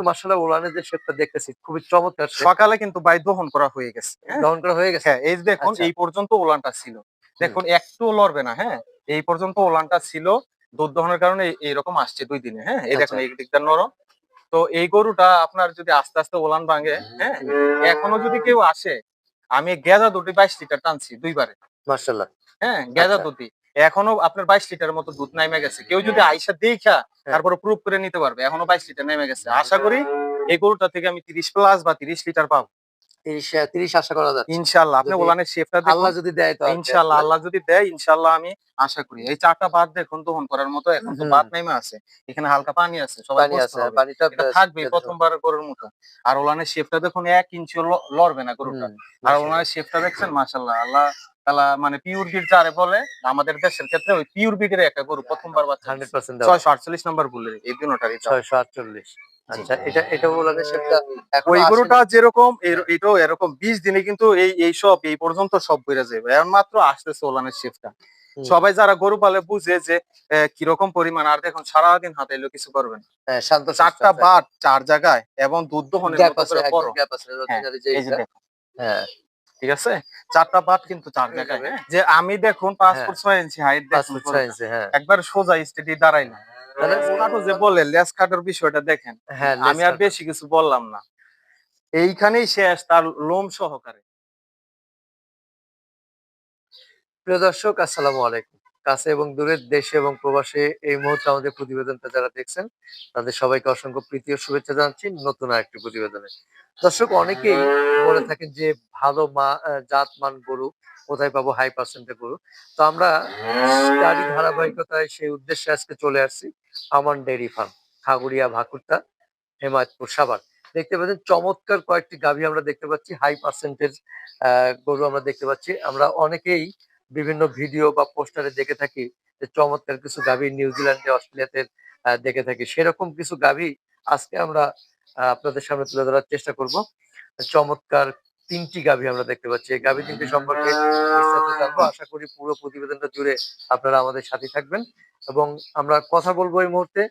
মাসাল্লাহ উলানের যে শেপটা দেখতেছি খুবই চমৎকার সকালে কিন্তু বাই দহন করা হয়ে গেছে হ্যাঁ? দহন করা হয়ে গেছে? হ্যাঁ এই দেখুন আচ্ছা। এই পর্যন্ত ওলানটা ছিল। দেখুন একটু লড়বে না হ্যাঁ? এই পর্যন্ত ওলানটা ছিল দুধ দহনের কারণে এই- এইরকম আসছে দুই দিনে হ্যাঁ? এই দেখুন আচ্ছা। এই দিকটা নরম। তো এই গরুটা আপনার যদি আস্তে আস্তে ওলান ভাঙে হ্যাঁ? এখনও যদি কেউ আসে আমি গেজা দুটি বাইশ লিটার টানছি দুইবারে। মাসাল্লাহ হ্যাঁ আচ্ছা। দুটি এখনও আপনার বাইশ লিটারের মতো দুধ নামে গেছে। কেউ যদি আইসা দেখা হ্যাঁ। তারপরে প্রুভ করে নিতে পারবে। এখনও বাইশ লিটার নেমে গেছে। আশা করি এই গরুটা থেকে আমি তিরিশ প্লাস বা তিরিশ লিটার পাবো। আশা করা ইনশাল্লাহ। আপনি ওলানের আল্লাহ যদি দেয় তো আর ইনশাল্লাহ আল্লাহ যদি দেয় ইনশাল্লাহ আমি আশা করি। এই চারটা বাদ দেখুন দহন করার মতো এখন তো বাদ নেমে আছে। এখানে হালকা পানি আছে সবাই আছে পানিটা থাকবে প্রথমবার গরুর মতো আর ওলানের শেফটা দেখুন এক ইঞ্চি লড়বে না গরুটা। আর ওলানের শেফটা দেখছেন মাশাল্লাহ আল্লাহ তালা মানে পিওর বিট যারে বলে আমাদের দেশের ক্ষেত্রে ওই পিওর বিটের একটা গরু প্রথমবার বাচ্চা হান্ড্রেড পার্সেন্ট ছয়শো আটচল্লিশ নম্বর বলে এই দুটারই। ছয়শো আটচল্লিশ। আচ্ছা এটা এটা এখন ওই গরুটা যেরকম এটাও এরকম বিশ দিনে কিন্তু এই এই সব এই পর্যন্ত সব বেড়ে যাবে এখন মাত্র আসতেছে ওলানের হুম। সবাই যারা গরু পালে বুঝে যে কীরকম পরিমাণ আর দেখুন সারাদিন হাতে এলো কিছু করবে না। হ্যাঁ, শান্ত চারটা বাট চার জায়গায় এবং দুধ দহনের ঠিক আছে? চারটা পাট কিন্তু চার জায়গায়। যে আমি দেখুন পাঁচ। ফুট ছয় ইঞ্চি হাইট হ্যাঁ। একবার সোজা স্টেডি দাঁড়াই না। যে বলে লেস কাটার বিষয়টা দেখেন। হ্যাঁ আমি আর বেশি কিছু বললাম না। এইখানেই শেষ তার লোম সহকারে। প্রিয় দর্শক আসসালামু আলাইকুম। কাছে এবং দূরের দেশে এবং প্রবাসে এই মুহূর্তে আমাদের প্রতিবেদনটা যারা দেখছেন তাদের সবাইকে অসংখ্য প্রীতি ও শুভেচ্ছা জানাচ্ছি নতুন আরেকটি প্রতিবেদনে। দর্শক অনেকেই বলে থাকেন যে ভালো মা আহ, জাতমান গরু কোথায় পাবো হাই পার্সেন্টের গরু? তো আমরা তারই ধারাবাহিকতায় সেই উদ্দেশ্যে আজকে চলে আসছি আমান ডেয়ারি ফার্ম খাগুড়িয়া ভাকুরতা হেমায়তপুর সাভার। দেখতে পাচ্ছেন চমৎকার কয়েকটি গাভী আমরা দেখতে পাচ্ছি হাই পার্সেন্টেজ গরু আমরা দেখতে পাচ্ছি। আমরা অনেকেই বিভিন্ন ভিডিও বা পোস্টারে দেখে থাকি যে চমৎকার কিছু গাভী নিউজিল্যান্ডে, অস্ট্রেলিয়াতে দেখে থাকি। সেরকম কিছু গাভী আজকে আমরা আপনাদের সামনে তুলে ধরার চেষ্টা করব। চমৎকার তিনটি গাভী আমরা দেখতে পাচ্ছি। এই গাভী তিনটি সম্পর্কে আশা করি পুরো প্রতিবেদনটা জুড়ে আপনারা আমাদের সাথে থাকবেন। এবং আমরা কথা বলব এই মুহূর্তে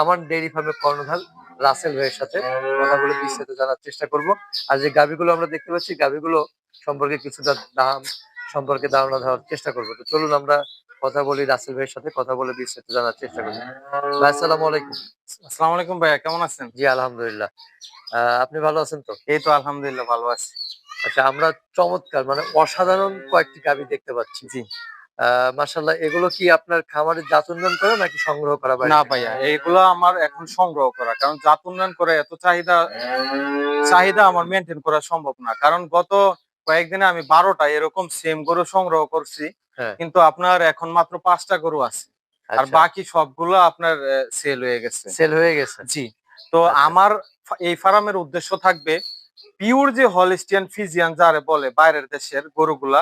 আমার ডেইরি ফার্মের কর্ণধার রাসেল ভাইয়ের সাথে কথা বলে বিস্তারিত জানার চেষ্টা করব। আর যে গাভীগুলো আমরা দেখতে পাচ্ছি, গাভীগুলো সম্পর্কে কিছুটা দাম সম্পর্কে ধারণা দেওয়ার চেষ্টা করব। তো চলুন আমরা কথা বলি রাসেল ভাইয়ের সাথে কথা বলে বিস্তারিত জানার চেষ্টা করি। ভাই আসসালামু আলাইকুম। আসসালামু আলাইকুম ভাইয়া কেমন আছেন? জি আলহামদুলিল্লাহ। আপনি ভালো আছেন তো? এই তো আলহামদুলিল্লাহ ভালো আছি। আচ্ছা আমরা চমৎকার মানে অসাধারণ কয়েকটি গাভী দেখতে পাচ্ছি। জি। আহ মাশাল্লাহ এগুলো কি আপনার খামারে জাত উন্নয়ন করে নাকি সংগ্রহ করা না ভাইয়া এইগুলো আমার এখন সংগ্রহ করা কারণ জাত উন্নয়ন করে এত চাহিদা চাহিদা আমার মেনটেন করা সম্ভব না। কারণ গত কয়েকদিনে আমি বারোটা এরকম সেম গরু সংগ্রহ করছি হ্যাঁ। কিন্তু আপনার এখন মাত্র পাঁচটা গরু আছে। আর আচ্ছা, বাকি সবগুলো আপনার সেল হয়ে গেছে। সেল হয়ে গেছে। জি। তো আচ্ছা। আমার এই ফার্মের উদ্দেশ্য থাকবে পিওর যে হলিস্টিয়ান ফিজিয়ান যারে বলে বাইরের দেশের গরুগুলা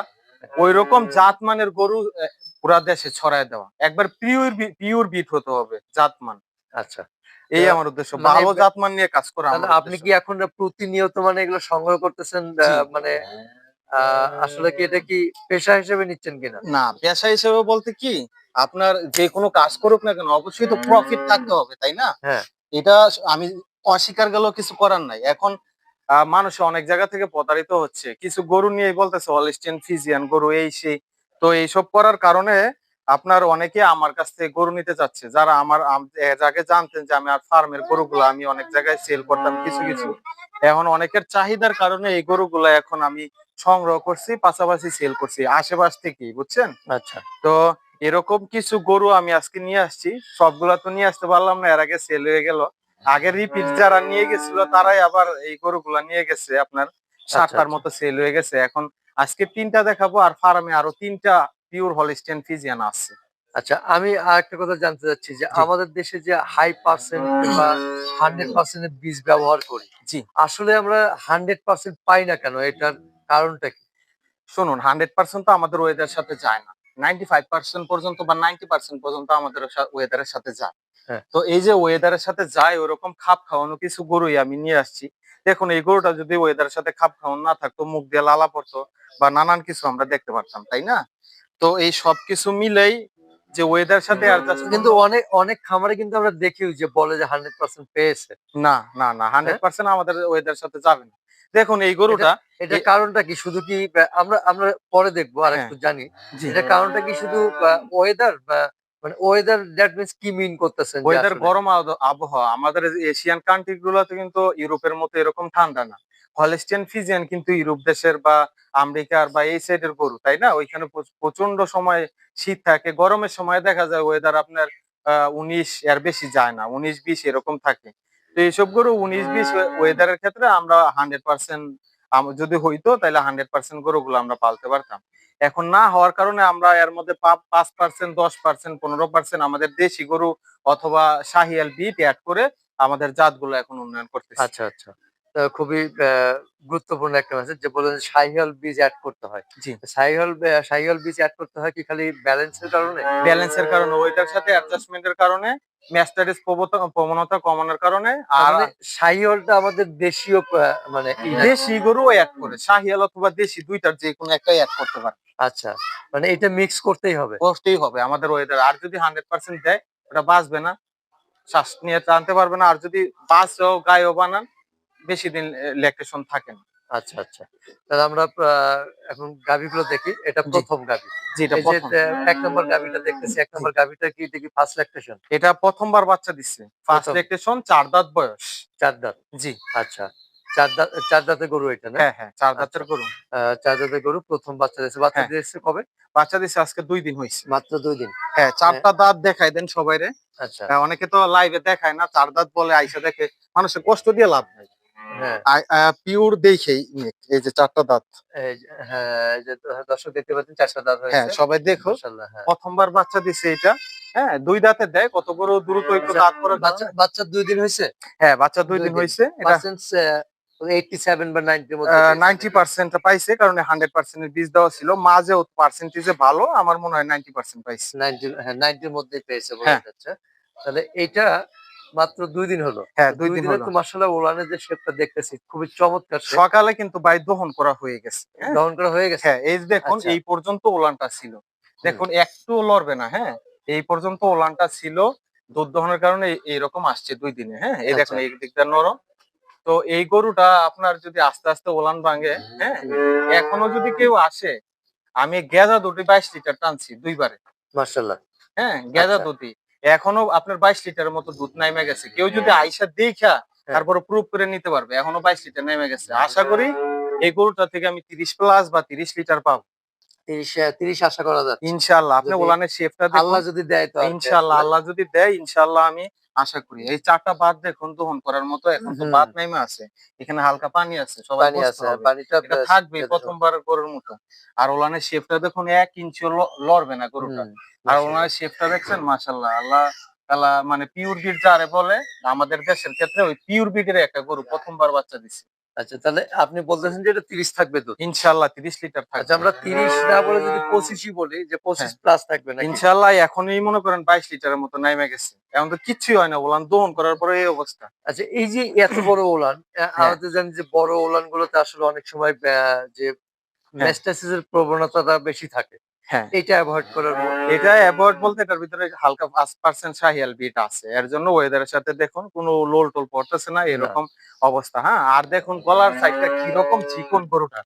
ওই রকম জাতমানের গরু পুরা দেশে ছড়ায় দেওয়া। একবার পিওর পিওর বিট হতে হবে জাতমান। আচ্ছা। এই আমার উদ্দেশ্য। মানে ভালো জাতমান নিয়ে কাজ করা আপনি কি এখন প্রতিনিয়ত মানে এগুলো সংগ্রহ করতেছেন মানে আসলে কি এটা কি পেশা হিসেবে নিচ্ছেন কিনা? না পেশা হিসেবে বলতে কি আপনার যে কোনো কাজ করুক না কেন অবশ্যই তো প্রফিট থাকতে হবে তাই না? হ্যাঁ। এটা আমি অস্বীকার গেলেও কিছু করার নাই। এখন মানুষ অনেক জায়গা থেকে প্রতারিত হচ্ছে। কিছু গরু নিয়ে বলতেছে হলিস্টিয়ান ফিজিয়ান গরু এই সেই। তো এইসব করার কারণে আপনার অনেকে আমার কাছ থেকে গরু নিতে চাচ্ছে যারা আমার আগে জানতেন যে আমি আর ফার্মের গরুগুলো আমি অনেক জায়গায় সেল করতাম কিছু কিছু। এখন অনেকের চাহিদার কারণে এই গরুগুলো এখন আমি সংগ্রহ করছি পাশাপাশি সেল করছি আশেপাশ থেকেই বুঝছেন? আচ্ছা। তো এরকম কিছু গরু আমি আজকে নিয়ে আসছি সবগুলা তো নিয়ে আসতে পারলাম না এর আগে সেল হয়ে গেল। আগে রিপিট যারা নিয়ে গেছিল তারাই আবার এই গরুগুলা নিয়ে গেছে আপনার সাতটার আচ্ছা। মতো সেল হয়ে গেছে। এখন আজকে তিনটা দেখাবো আর ফার্মে আরও তিনটা পিওর হলিস্টেন ফিজিয়ান আছে। আচ্ছা আমি আর একটা কথা জানতে চাচ্ছি যে আমাদের দেশে যে হাই পার্সেন্ট বা হান্ড্রেড পার্সেন্টের বীজ ব্যবহার করি জি। আসলে আমরা হান্ড্রেড পার্সেন্ট পাই না কেন? এটার কারণটা কি? শুনুন হান্ড্রেড পার্সেন্ট তো আমাদের ওয়েদার সাথে যায় না। নাইনটি ফাইভ পার্সেন্ট পর্যন্ত বা নাইনটি পার্সেন্ট পর্যন্ত আমাদের ওয়েদারের সাথে যায়। হ্যাঁ। তো এই যে ওয়েদারের সাথে যায় ওরকম খাপ খাওয়ানো কিছু গরুই আমি নিয়ে আসছি। দেখুন এই গরুটা যদি ওয়েদারের সাথে খাপ খাওয়ানো না থাকতো মুখ দিয়ে লালা পড়তো বা নানান কিছু আমরা দেখতে পারতাম তাই না? তো এই সব কিছু মিলেই যে ওয়েদার সাথে আর কিন্তু অনেক অনেক খামারে কিন্তু আমরা দেখি যে বলে যে হান্ড্রেড পার্সেন্ট পেয়েছে। না না না হান্ড্রেড পার্সেন্ট আমাদের ওয়েদার সাথে যাবে না। দেখুন এই গরুটা এটা কারণটা কি? শুধু কি আমরা আমরা পরে দেখব আর হ্যাঁ। একটু জানি। জি। এটা কারণটা কি শুধু ওয়েদার মানে ওয়েদার দ্যাট মিনস কি মিন করতেছেন ওয়েদার গরম আবহাওয়া। আমাদের এশিয়ান কান্ট্রি গুলোতে কিন্তু ইউরোপের মতো এরকম ঠান্ডা না। হলিস্টিয়ান ফিজিয়ান কিন্তু ইউরোপ দেশের বা আমেরিকার বা এই সাইডের গরু তাই না? ওইখানে প্রচ- প্রচণ্ড সময় শীত থাকে গরমের সময় দেখা যায় ওয়েদার আপনার উনিশ এর বেশি যায় না উনিশ বিশ এরকম থাকে। তো এইসব গরু উনিশ বিশ ওয়েদারের ক্ষেত্রে আমরা হান্ড্রেড পার্সেন্ট যদি হইতো তাহলে হান্ড্রেড পার্সেন্ট গরুগুলো আমরা পালতে পারতাম। এখন না হওয়ার কারণে আমরা এর মধ্যে পাঁচ পার্সেন্ট দশ পার্সেন্ট পনেরো পার্সেন্ট আমাদের দেশি গরু অথবা শাহিয়াল বিট অ্যাড করে আমাদের জাতগুলো এখন উন্নয়ন করতেছি। আচ্ছা আচ্ছা। খুবই গুরুত্বপূর্ণ একটা মেসেজ যে বলেন সাইহল বীজ অ্যাড করতে হয়। জি। সাইহল সাইহল বীজ অ্যাড করতে হয় কি খালি ব্যালেন্সের কারণে? ব্যালেন্সের কারণে ওইটার সাথে অ্যাডজাস্টমেন্টের কারণে ম্যাস্টারিস প্রবণতা কমানোর কারণে আর আর সাইহলটা আমাদের দেশীয় মানে দেশি গরু অ্যাড করে শাহিয়াল অথবা দেশি দুইটার যে কোনো একটাই অ্যাড করতে পারে। আচ্ছা মানে এটা মিক্স করতেই হবে। করতেই হবে আমাদের ওয়েদার আর যদি হান্ড্রেড পার্সেন্ট দেয় ওটা বাঁচবে না শ্বাস নিয়ে টানতে পারবে না আর যদি বাঁচও গায়েও বানান বেশি দিন ল্যাকটেশন থাকে না। আচ্ছা আচ্ছা। তাহলে আমরা এখন গাভিগুলো দেখি। এটা প্রথম গাভি। যেটা এই যে প্রথম। আহ, এক নম্বর গাভিটা দেখতেছি। এক নম্বর গাভিটা কি? দেখি ফার্স্ট ল্যাকটেশন এটা প্রথমবার বাচ্চা দিচ্ছে। ফার্স্ট ল্যাকটেশন চার দাঁত বয়স। চার দাঁত? জি। আচ্ছা। চার দাঁত চার দাঁতের গরু এটা না? হ্যাঁ হ্যাঁ চার দাঁতের গরু। চার দাঁতের গরু প্রথম বাচ্চা দিয়েছে। বাচ্চা হ্যাঁ। দিয়েছে কবে? বাচ্চা দিচ্ছে আজকে দুই দিন হয়েছে। মাত্র দুই দিন। হ্যাঁ চারটা দাঁত দেখাই দেন সবাই রে আচ্ছা। হ্যাঁ, অনেকে তো লাইভে দেখায় না চার দাঁত বলে আইসা দেখে মানুষের কষ্ট দিয়ে লাভ নাই। হ্যাঁ পিওর দেখেই এই যে চারটা দাঁত। হ্যাঁ দর্শক দেখতে পাচ্ছেন চারটা দাঁত হ্যাঁ সবাই দেখো হ্যাঁ। প্রথমবার বাচ্চা দিছে এটা। হ্যাঁ দুই দাঁতে দেয় কত বড় দ্রুত একটু আচ্ছা, দাঁত করে বাচ্চা বাচ্চা দুই দিন হয়েছে? হ্যাঁ বাচ্চা দুই দিন। হয়েছে এটা বা মধ্যে পাইছে কারণ বীজ দেওয়া ছিল। মাঝেও পার্সেন্টেজে ভালো আমার মনে হয় নাইনটি পার্সেন্ট পাইছে। নাইনটি হ্যাঁ নাইনটির মধ্যেই পেয়েছে বলা হ্যাঁ। যাচ্ছে। তাহলে এইটা মাত্র দুই দিন হলো। হ্যাঁ দুই দিন হলো। ওলানের যে শেপটা দেখতেছি খুবই চমৎকার সকালে কিন্তু বাই দহন করা হয়ে গেছে হ্যাঁ? দহন করা হয়ে গেছে? হ্যাঁ এই দেখুন আচ্ছা। এই পর্যন্ত ওলানটা ছিল। দেখুন একটু লড়বে না হ্যাঁ? এই পর্যন্ত ওলানটা ছিল। দুধ দহনের কারণে এই- এইরকম আসছে দুই দিনে হ্যাঁ? এই দেখুন আচ্ছা। এই দিকটা নরম। তো এই গরুটা আপনার যদি আস্তে আস্তে ওলান ভাঙে হ্যাঁ? এখনও যদি কেউ আসে আমি গেজা দুটি বাইশ লিটার টানছি দুইবারে। মার্শাল্লাহ হ্যাঁ গেজা আচ্ছা। দুটি এখনও আপনার বাইশ লিটারের মতো দুধ নাইমে গেছে। কেউ যদি আইসা দেখা তারপর তারপরে প্রুভ করে নিতে পারবে এখনও বাইশ লিটার নেমে গেছে। আশা করি এই গরুটা থেকে আমি তিরিশ প্লাস বা তিরিশ লিটার পাব। তিরিশ তিরিশ আশা করা যায় ইনশাল্লাহ আপনি বলেন ওলানের শেফটা আল্লাহ যদি দেয় তো ইনশাল্লাহ আল্লাহ যদি দেয় ইনশাল্লাহ আমি আশা করি। এই চারটা বাদ দেখুন দহন করার মতো এখন তো বাদ নেমে আছে। এখানে হালকা পানি আছে সবাই আছে পানিটা থাকবে প্রথমবার গরুর মতো। আর ওলানের শেপটা দেখুন এক ইঞ্চি লড়বে না গরুটা। আর ওলানের শেপটা দেখছেন মাশাল্লাহ আল্লাহ তালা মানে পিওর বিট যারে বলে আমাদের দেশের ক্ষেত্রে ওই পিওর বিটের একটা গরু প্রথমবার বাচ্চা দিছে। আচ্ছা তাহলে আপনি বলতেছেন যে এটা তিরিশ থাকবে তো? ইনশাল্লাহ তিরিশ লিটার থাকবে। আচ্ছা আমরা তিরিশ না বলে যদি পঁচিশই বলি যে পঁচিশ হ্যাঁ। প্লাস থাকবে না ইনশাল্লাহ এখনই মনে করেন বাইশ লিটারের মতো নাইমে গেছে। এখন তো কিচ্ছুই হয় না ওলান দহন করার পরে এই অবস্থা। আচ্ছা এই যে এত বড় ওলান হ্যাঁ। তো জানি যে বড় ওলান গুলোতে আসলে অনেক সময় যে মেস্টাসিসের প্রবণতাটা বেশি থাকে। হ্যাঁ। এটা অ্যাভয়েড করার এটা অ্যাভয়েড বলতে এটার ভিতরে হালকা পাঁচ পার্সেন্ট সাহিয়াল বিট আছে। এর জন্য ওয়েদারের সাথে দেখুন কোনো লোল টোল পড়তেছে না এরকম অবস্থা হ্যাঁ? আর দেখুন গলার সাইডটা কীরকম চিকন গরুটা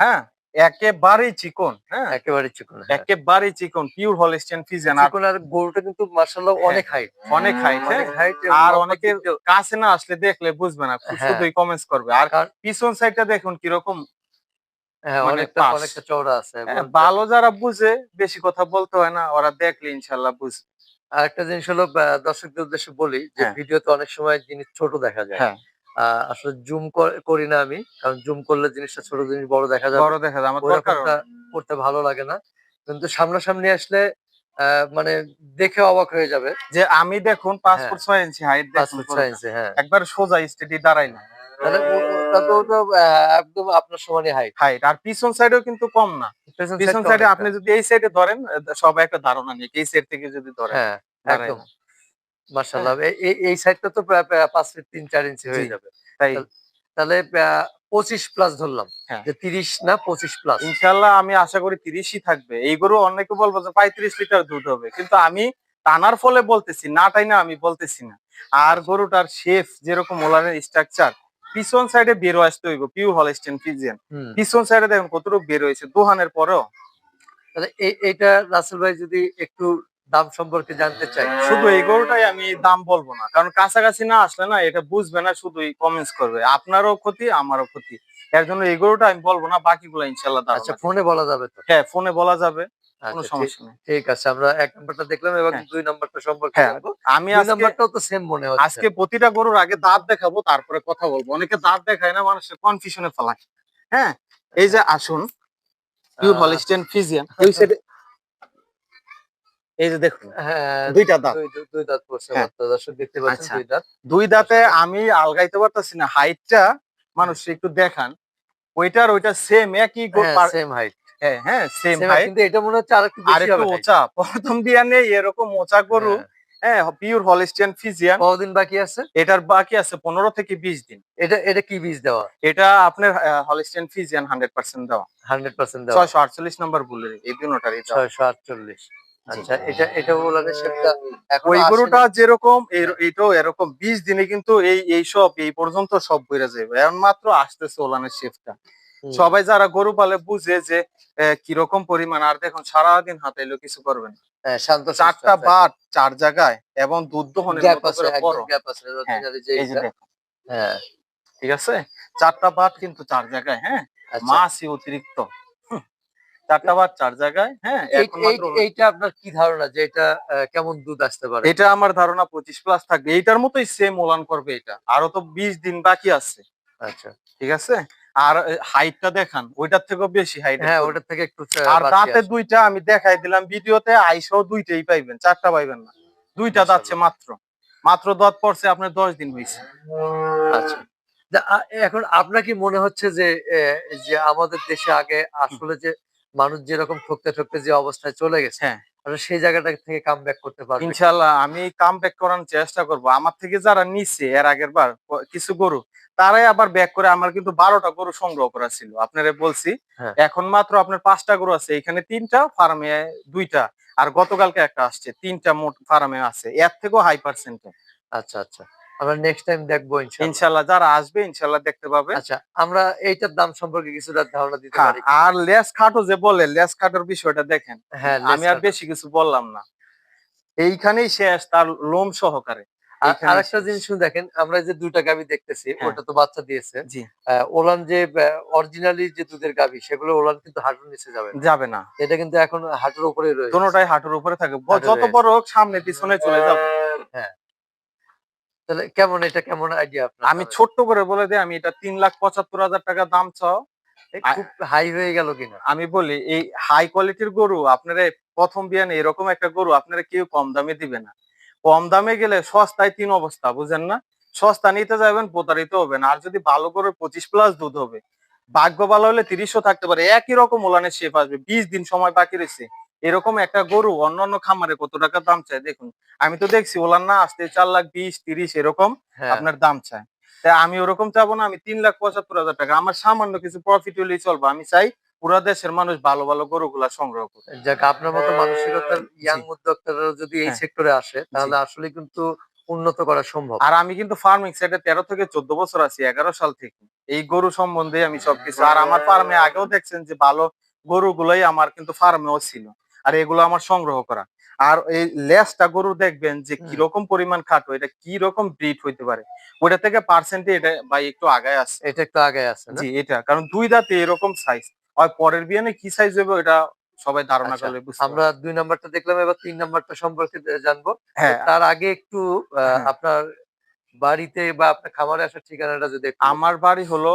হ্যাঁ? একেবারেই চিকন হ্যাঁ? একেবারে চিকন হ্যাঁ। একেবারেই চিকন পিওর হলিস্টিয়ান ফিজিয়ান আর চিকন আর গরুটা কিন্তু হ্যাঁ, অনেক হাইট অনেক হাইট অনেক হাইট আর অনেকের কাছে না আসলে দেখলে বুঝবে না হ্যাঁ। শুধুই কমেন্টস করবে। আর পিছন সাইডটা দেখুন কীরকম হ্যাঁ অনেকটা চওড়া আছে ভালো যারা বুঝে বেশি কথা বলতে হয় না ওরা দেখলে ইনশাল্লাহ বুঝবে। আর একটা জিনিস হলো দর্শকদের উদ্দেশ্যে বলি যে। ভিডিওতে অনেক সময় জিনিস ছোট দেখা যায়। আসলে জুম করি না আমি কারণ জুম করলে জিনিসটা ছোট জিনিস বড় দেখা যায় বড় দেখা যায় আমার দরকার করতে ভালো লাগে না। কিন্তু সামনাসামনি আসলে আহ, মানে দেখে অবাক হয়ে যাবে। যে আমি দেখুন পাঁচ হ্যাঁ। ছয় ইঞ্চি হাইট দেখুন ছয় ইঞ্চি, হ্যাঁ। একবার সোজা স্টেডি দাঁড়াইলাম তাহলে তো একদম আপনার সমানই হাইট হাইট আর পিছন সাইডেও কিন্তু কম না। পিছন সাইডে আপনি যদি এই সাইডে ধরেন সবাই একটা ধারণা নিয়ে এই সাইড থেকে যদি ধরেন। হ্যাঁ একদম। মার্শাল্লাহ এই এই সাইডটা তো প্রায় পাঁচ ফিট তিন চার ইঞ্চি হয়ে যাবে। তাই। তাহলে পঁচিশ প্লাস ধরলাম। হ্যাঁ। যে তিরিশ না পঁচিশ প্লাস ইনশাল্লাহ আমি আশা করি তিরিশই থাকবে। এই গরু অনেকে বলব যে পঁয়ত্রিশ লিটার দুধ হবে। কিন্তু আমি টানার ফলে বলতেছি না তাই না আমি বলতেছি না। আর গরুটার শেফ যেরকম ওলানের স্ট্রাকচার পিছন সাইডে বেরো আসতে হইব পিউ হলস্টেন ফিজিয়ান। পিছন সাইডে দেখুন কতটুকু বের হয়েছে দোহানের পরেও। তাহলে এই এইটা রাসেল ভাই যদি একটু দাম সম্পর্কে জানতে চাই শুধু এই গরুটাই আমি দাম বলব না কারণ কাছাকাছি না আসলে না এটা বুঝবে না শুধুই কমেন্টস করবে। আপনারও ক্ষতি আমারও ক্ষতি। এর জন্য এই গরুটা আমি বলব না বাকিগুলো ইনশাল্লাহ আচ্ছা ফোনে বলা যাবে তো? হ্যাঁ ফোনে বলা যাবে। কোনো আচ্ছা, সমস্যা নেই। ঠিক আছে আমরা এক নাম্বারটা দেখলাম এবং হ্যাঁ। দুই নাম্বারটা সম্পর্কে হ্যাঁ, আমি দুই আজকে নাম্বারটাও তো সেম মনে হচ্ছে। আজকে প্রতিটা গরুর আগে দাঁত দেখাবো তারপরে কথা বলব। অনেকে দাঁত দেখায় না মানুষের কনফিউশনে ফেলায় হ্যাঁ এই যে আসুন পিওর আহ, ফিজিয়ান এই সাইডে এই যে দেখুন হ্যাঁ দুইটা দাঁত। দুই দাঁত পড়ছে। দর্শক দেখতে পাচ্ছেন আচ্ছা। দুই দাঁত। দুই দাঁতে আমি আলগাইতে পারতেছি না হাইটটা মানুষ একটু দেখান। ওইটার ওইটা সেম একই সেম হাইট হ্যাঁ হ্যাঁ সেম কিন্তু এটা মনে হচ্ছে আরেকটু আর বেশি একটু হবে। ওচা। প্রথম বিয়ানে এরকম ওচা গরু। হ্যাঁ। হ্যাঁ পিওর হলিস্টিয়ান ফিজিয়ান কতদিন বাকি আছে? এটার বাকি আছে পনেরো থেকে বিশ দিন। এটা এটা কি বীজ দেওয়া? এটা আপনার হলিস্টিয়ান ফিজিয়ান হান্ড্রেড পার্সেন্ট দেওয়া। হান্ড্রেড পার্সেন্ট দেওয়া। ছয়শো আটচল্লিশ নম্বর বলে এই। ছয়শো আটচল্লিশ। আচ্ছা এটা এটা শেপটা ওই গরুটা যেরকম এইটাও এরকম। বিশ দিনে কিন্তু এই এই সব এই পর্যন্ত সব বেড়ে যাবে এখন মাত্র আসতেছে ওলানের শেফটা সবাই যারা গরু পালে বুঝে যে কীরকম পরিমাণ আর দেখুন সারাদিন হাতাইলেও কিছু করবেন হ্যাঁ চারটা বাট চার জায়গায় এবং দুধ দহনের গ্যাপ মতো আছে করে বড়। একদম গ্যাপ আছে originally যে এই যে এইটা। দেখুন। হ্যাঁ। ঠিক আছে? চারটা বাট কিন্তু চার জায়গায় হ্যাঁ? আচ্ছা। মাসি অতিরিক্ত চারটা বাট চার জায়গায় হ্যাঁ? এই- এই- এইটা আপনার কি ধারণা যে এটা কেমন দুধ আসতে পারে? এটা আমার ধারণা পঁচিশ প্লাস থাকবে। এইটার মতোই সেম ওলান করবে এটা। আরও তো বিশ দিন বাকি আছে। আচ্ছা। ঠিক আছে? আর হাইটটা দেখান ওইটার থেকেও বেশি হাইট হ্যাঁ ওইটার থেকে একটু আর বাড়তি দাঁতে দুইটা আমি দেখাই দিলাম ভিডিওতে আইসাও দুইটাই পাইবেন চারটা পাইবেন না। দুইটা দাঁতছে মাত্র। মাত্র দাঁত পড়ছে আপনার দশ দিন হয়েছে আচ্ছা। এখন আপনার কি মনে হচ্ছে যে যে আমাদের দেশে আগে আসলে যে মানুষ যেরকম ঠকতে ঠকতে যে অবস্থায় চলে গেছে হ্যাঁ। সেই জায়গাটা থেকে কাম ব্যাক করতে পারব। ইনশাল্লাহ আমি কাম ব্যাক করার চেষ্টা করব। আমার থেকে যারা এর আগের বার কিছু গরু তারাই আবার ব্যাক করে আমার কিন্তু বারোটা গরু সংগ্রহ করা ছিল। আপনারা বলছি হ্যাঁ। এখন মাত্র আপনার পাঁচটা গরু আছে। এখানে তিনটা ফার্মে দুইটা আর গতকালকে একটা আসছে। তিনটা মোট ফার্মে আছে। এর থেকেও হাই পার্সেন্ট আচ্ছা আচ্ছা। আমরা নেক্সট টাইম দেখব ইনশাল্লাহ যারা আসবে ইনশাল্লাহ দেখতে পাবে। আচ্ছা আমরা এইটার দাম সম্পর্কে কিছুটা ধারণা দিতে হ্যাঁ, পারি। আর লেস খাটো যে বলে লেস খাটোর বিষয়টা দেখেন। হ্যাঁ আমি আর বেশি কিছু বললাম না। এইখানেই শেষ তার লোম সহকারে। আরেকটা জিনিস দেখেন আমরা যে দুইটা দেখতেছি হ্যাঁ। ওটা তো বাচ্চা দিয়েছে। ওলান যে অরিজিনালি যে দুধের গাবি সেগুলো ওলান কিন্তু হাঁটুর নিচে যাবে না। যাবে না। এটা কিন্তু এখন হাঁটুর উপরে রয়েছে। হাঁটুর উপরে থাকে। যত বড় হোক সামনে পিছনে চলে যাবে। তাহলে কেমন এটা কেমন আইডিয়া আপনার আমি ছোট্ট করে বলে দিই আমি এটা তিন লাখ পঁচাত্তর হাজার টাকা দাম চাও। খুব হাই হয়ে গেল কিনা? আমি বলি এই হাই কোয়ালিটির গরু আপনারা প্রথম বিয়ানে এরকম একটা গরু আপনারা কেউ কম দামে দিবে না। কম দামে গেলে সস্তায় তিন অবস্থা বুঝেন না? সস্তা নিতে যাবেন প্রতারিত হবেন আর যদি ভালো করে পঁচিশ প্লাস দুধ হবে ভাগ্য ভালো হলে তিরিশও থাকতে পারে। একই রকম ওলানের শেপ আসবে বিশ দিন সময় বাকি রয়েছে। এরকম একটা গরু অন্যান্য খামারে কত টাকা দাম চায়? দেখুন আমি তো দেখছি ওলান না আসতে চার লাখ বিশ তিরিশ এরকম হ্যাঁ। আপনার দাম চায়। তাই আমি ওরকম চাবো না আমি তিন লাখ পঁচাত্তর হাজার টাকা। আমার সামান্য কিছু প্রফিট হলেই চলবে। আমি চাই পুরা দেশের মানুষ ভালো ভালো গরুগুলা সংগ্রহ করে যাক আপনার মতো মানসিকতার ইয়াং উদ্যোক্তারা যদি এই হ্যাঁ। সেক্টরে আসে তাহলে আসলে কিন্তু উন্নত করা সম্ভব। আর আমি কিন্তু ফার্মিং সাইডে তেরো থেকে চোদ্দ বছর আছি এগারো সাল থেকে। এই গরু সম্বন্ধে আমি সবকিছু। আর আমার ফার্মে আগেও দেখছেন যে ভালো গরুগুলোই আমার কিন্তু ফার্মেও ছিল। আর এগুলো আমার সংগ্রহ করা। আর এই লেসটা গরু দেখবেন যে। কীরকম পরিমাণ খাটো এটা কি রকম ব্রিড হইতে পারে। ওটা থেকে পার্সেন্টে এটা ভাই একটু আগায় আছে এটা একটু আগে আছে না? জি এটা। কারণ দুই দাঁতে এরকম সাইজ আর পরের বিয়ানে কি সাইজ হবে এটা সবাই ধারণা আচ্ছা, করলে আমরা দুই নাম্বারটা দেখলাম এবার তিন নাম্বারটা সম্পর্কে জানব। হ্যাঁ। তার আগে একটু হ্যাঁ। আপনার বাড়িতে বা আপনার খামারে আসার ঠিকানাটা যদি আমার বাড়ি হলো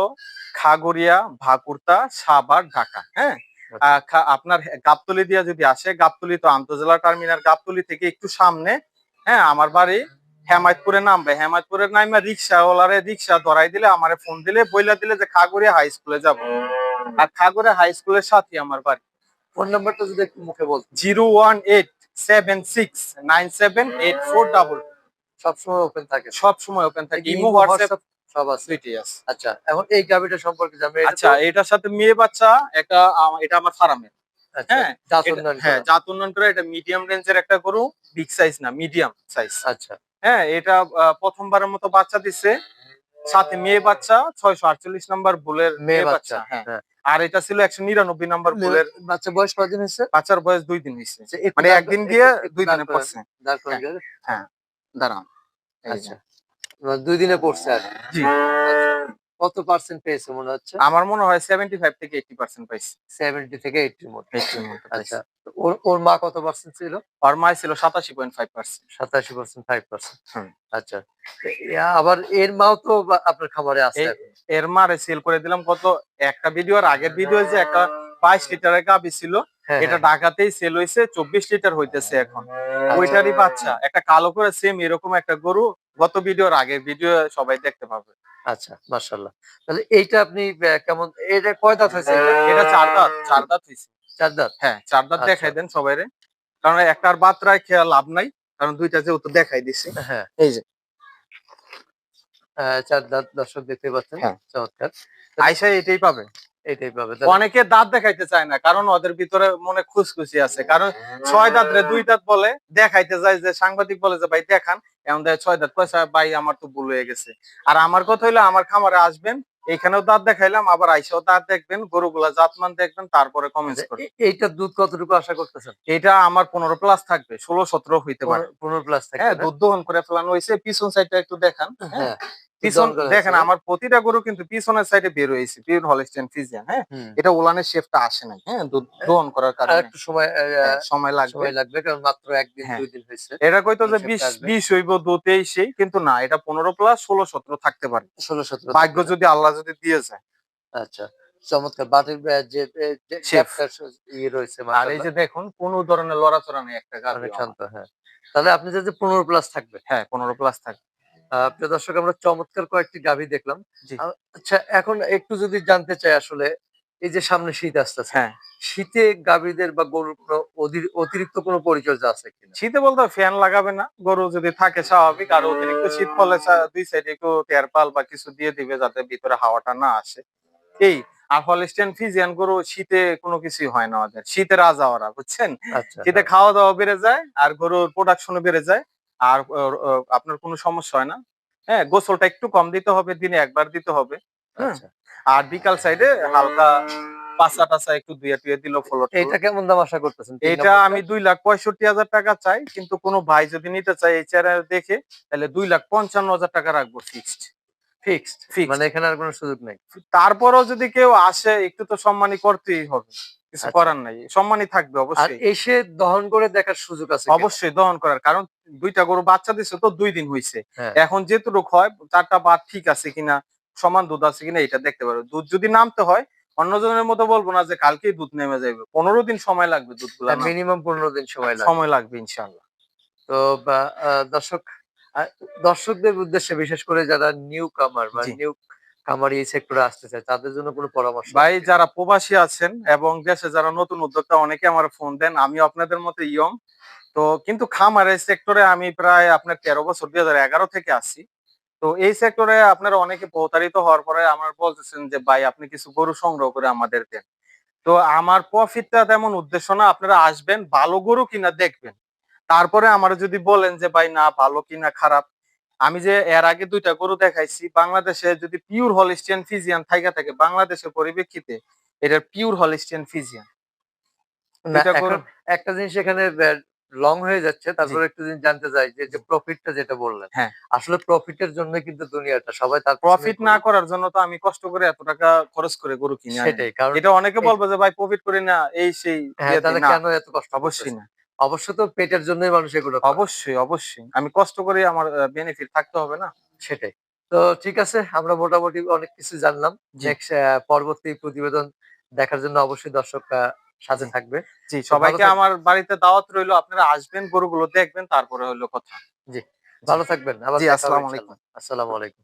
খাগড়িয়া ভাকুরতা সাভার ঢাকা। হ্যাঁ? আপনার গাবতলি দিয়ে যদি আসে গাবতলি তো আন্তজেলা টার্মিনাল গাবতলি থেকে একটু সামনে হ্যাঁ আমার বাড়ি হেমায়তপুরে নামবে। হেমায়তপুরের নামে রিক্সা ওলারে রিক্সা ধরাই দিলে আমার ফোন দিলে বইলা দিলে যে খাগড়িয়া হাই স্কুলে যাব। আর খাগড়িয়া হাই স্কুলের সাথে আমার বাড়ি। ফোন নাম্বারটা যদি একটু মুখে বল। Zero one eight seven six nine seven eight four double. সবসময় ওপেন থাকে। সবসময় ওপেন থাকে। ইমো হোয়াটসঅ্যাপ সব আছে। দুইটি আছে। আচ্ছা এখন এই গাভিটা সম্পর্কে জানবে আচ্ছা এটার সাথে মেয়ে বাচ্চা একটা এটা আমার আচ্ছা হ্যাঁ, জাত উন্নয়ন হ্যাঁ করা। এটা মিডিয়াম রেঞ্জের একটা গরু বিগ সাইজ না মিডিয়াম সাইজ আচ্ছা। হ্যাঁ এটা প্রথমবারের মতো বাচ্চা দিছে। সাথে মেয়ে বাচ্চা ছয়শো আটচল্লিশ নাম্বার বুলের মেয়ে বাচ্চা হ্যাঁ। হ্যাঁ। আর এটা ছিল একশো নিরানব্বই নাম্বার বুলের। বাচ্চা বয়স কদিন হয়েছে? বাচ্চার বয়স দুই দিন হয়েছে। আচ্ছা, মানে একদিন গিয়ে দুই দিনে পড়ছে। করেন গেলে। দাঁড়ান আচ্ছা। দুই দিনে পড়ছে আর কি। জি। কত পার্সেন্ট পেয়েছে মনে হচ্ছে আমার মনে হয় সেভেন্টি ফাইভ থেকে এইটি পার্সেন্ট পাইছি সেভেন্টি থেকে এইটির মধ্যে 80 এর মতো আচ্ছা ওর ওর মা কত পার্সেন্ট ছিল আর মা ছিল সাতাশি পয়েন্ট ফাইভ পার্সেন্ট সাতাশি পার্সেন্ট ফাইভ পার্সেন্ট হুম। আচ্ছা আবার এর মাও তো আপনার খাবারে আছে। এর মারে সেল করে দিলাম কত একটা ভিডিও আর আগের ভিডিও যে একটা বাইশ লিটারের গাবি ছিল হ্যাঁ এটা হ্যাঁ, ঢাকাতেই সেল হয়েছে চব্বিশ লিটার হইতেছে এখন আচ্ছা। ওইটারই বাচ্চা একটা কালো করে সেম এরকম একটা গরু গত ভিডিওর আগের ভিডিও সবাই দেখতে পাবে। আচ্ছা মাশাল্লাহ তাহলে এইটা আপনি কেমন এটা কয় দাঁত হয়েছে? এটা? চার দাঁত চার দাঁত হয়েছে। চার দাঁত? হ্যাঁ চার দাঁত আচ্ছা। দেখাই দেন সবাই কারণ একটার বাতরায় খেয়াল লাভ নাই কারণ দুইটা যেহেতু দেখাই দিছি। হ্যাঁ। এই যে। চার দাঁত দর্শক দেখতে পাচ্ছেন। হ্যাঁ। চমৎকার। আইসা এটাই পাবে। এইটাই পাবে। অনেকে দাঁত দেখাইতে চায় না কারণ ওদের ভিতরে মনে খুশখুশি আছে। কারণ ছয় দাঁত রে দুই দাঁত বলে দেখাইতে যায় যে সাংবাদিক বলে যে ভাই দেখান এমন দেয় ছয় দাঁত পয়সা ভাই আমার তো ভুল হয়ে গেছে। আর আমার কথা হইল আমার খামারে আসবেন এখানেও দাঁত দেখাইলাম আবার আইসাও দাঁত দেখবেন গরুগুলা জাতমান দেখবেন তারপরে কমেন্টস আচ্ছা, করবেন। এ- এইটার দুধ কতটুকু আশা করতেছেন? এটা আমার পনেরো প্লাস থাকবে ষোলো সতেরো হইতে পারে। পনেরো প্লাস থাকে হ্যাঁ দুধ দহন করে ফেলানো হয়েছে পিছন সাইডটা একটু দেখান হ্যাঁ। হ্যাঁ। পিছন দেখেন আমার প্রতিটা গরু কিন্তু পিছনের সাইডে বের হয়েছে পিওর হলিস্টিয়ান ফিজিয়ান হ্যাঁ? এটা ওলানের শেফটা আসে নাই হ্যাঁ? দুধ দহন করার কারণে। একটু সময় হ্যাঁ, সময় লাগবে। সময় লাগবে কারণ মাত্র একদিন হ্যাঁ। দুই দিন হয়েছে। এটা কইতো যে হিসেবটা বিশ আসবে। বিশ হইব দু তেইশেই কিন্তু না এটা পনেরো প্লাস ষোলো সতেরো থাকতে পারে। ষোলো সতেরো ভাগ্য যদি আল্লাহ যদি দিয়ে যায়। আচ্ছা চমৎকার। যে ইয়ে রয়েছে আর এই যে দেখুন কোন ধরনের লড়াচড়া নেই একটা হ্যাঁ। তাহলে আপনি যে পনেরো প্লাস থাকবে? হ্যাঁ পনেরো প্লাস থাকে আহ, প্রিয় দর্শক আমরা চমৎকার কয়েকটি গাভী দেখলাম। আচ্ছা এখন একটু যদি জানতে চাই আসলে এই যে সামনে শীত আসতেছে হ্যাঁ। শীতে গাভীদের বা গরুর কোনো অতিরিক্ত কোনো পরিচর্যা আছে কিনা? শীতে বলতে ফ্যান লাগাবে না গরু যদি থাকে স্বাভাবিক আর অতিরিক্ত শীত পড়লে দুই সাইডে একটু তেরপাল বা কিছু দিয়ে দিবে যাতে ভিতরে হাওয়াটা না আসে। এই আর হলিস্টিয়ান ফিজিয়ান গরু শীতে কোনো কিছুই হয় না ওদের। শীতে রাজা ওরা বুঝছেন? আচ্ছা শীতে খাওয়া দাওয়া বেড়ে যায় আর গরুর প্রোডাকশনও বেড়ে যায়। আর আপনার কোনো সমস্যা হয় না। হ্যাঁ গোসলটা একটু কম দিতে হবে দিনে একবার দিতে হবে। আচ্ছা। আর বিকাল সাইডে হালকা পাঁচা টাচা একটু দুইয়া টুয়ে দিল ফলো এটা কেমন দাম আশা করতেছেন? এটা আমি দুই লাখ পঁয়ষট্টি হাজার টাকা চাই কিন্তু কোনো ভাই যদি নিতে চাই এই চেয়ার দেখে তাহলে দুই লাখ পঞ্চান্ন হাজার টাকা রাখব ফিক্সড ফিক্সড. মানে এখানে আর কোনো সুযোগ নেই। তারপরেও যদি কেউ আসে একটু তো সম্মানই করতেই হবে। কিছু আচ্ছা। করার নাই। সম্মানী থাকবে অবশ্যই। এসে দহন করে দেখার সুযোগ আছে অবশ্যই দহন করার। কারণ দুইটা গরু বাচ্চা দিছে তো দুই দিন হয়েছে হ্যাঁ। এখন যেটুকু হয় চারটা বাদ ঠিক আছে কিনা সমান দুধ আছে কিনা এটা দেখতে পারবে দুধ যদি নামতে হয় অন্যজনের মতো বলব না যে কালকেই দুধ নেমে যাবে পনেরো দিন সময় লাগবে নামতে। মিনিমাম পনেরো দিন সময় লাগে সময় লাগবে ইনশাল্লাহ তো দর্শক দর্শকদের উদ্দেশ্যে বিশেষ করে যারা নিউ কামার বা নিউ কামারি এই সেক্টরে আসতে চায় তাদের জন্য কোনো পরামর্শ ভাই যারা প্রবাসী আছেন এবং দেশে যারা নতুন উদ্যোক্তা অনেকে আমার ফোন দেন আমি আপনাদের মতো ইয়ং। তো কিন্তু খামারের সেক্টরে আমি প্রায় আপনার তেরো বছর দুই হাজার এগারো থেকে আসি তো এই সেক্টরে আপনারা অনেকে প্রতারিত হওয়ার পরে আমার বলতেছেন যে ভাই আপনি কিছু গরু সংগ্রহ করে আমাদের দেন। তো আমার প্রফিটটা তেমন উদ্দেশ্য না আপনারা আসবেন ভালো গরু কিনা দেখবেন। তারপরে আমার যদি বলেন যে ভাই না ভালো কিনা খারাপ? আমি যে এর আগে দুইটা গরু দেখাইছি বাংলাদেশে যদি পিওর হলিস্টিয়ান ফিজিয়ান থাইকা থাকে বাংলাদেশের পরিপ্রেক্ষিতে এটা পিওর হলিস্টিয়ান ফিজিয়ান একটা জিনিস এখানে লং হয়ে যাচ্ছে তারপর একটু জিনিস জানতে চাই যে যে প্রফিটটা যেটা বললেন হ্যাঁ। আসলে প্রফিটের জন্য কিন্তু দুনিয়াটা সবাই তার প্রফিট না করার জন্য তো আমি কষ্ট করে এত টাকা খরচ করে গরু কিনে। সেটাই কারণ এটা অনেকে বলবে যে ভাই প্রফিট করি না এই সেই হ্যাঁ তাহলে কেন এত কষ্ট অবশ্যই না। অবশ্য তো পেটের জন্যই মানুষ এগুলো অবশ্যই অবশ্যই। আমি কষ্ট করে আমার বেনিফিট থাকতে হবে না? সেটাই। তো ঠিক আছে আমরা মোটামুটি অনেক কিছু জানলাম। নেক্সট পরবর্তী প্রতিবেদন দেখার জন্য অবশ্যই দর্শক সাথে থাকবে। জি সবাইকে আমার বাড়িতে দাওয়াত রইল। আপনারা আসবেন গরুগুলো দেখবেন তারপরে হইল কথা। জি ভালো থাকবেন। আসসালামু ইনশাআল্লাহ। আসসালামু আলাইকুম।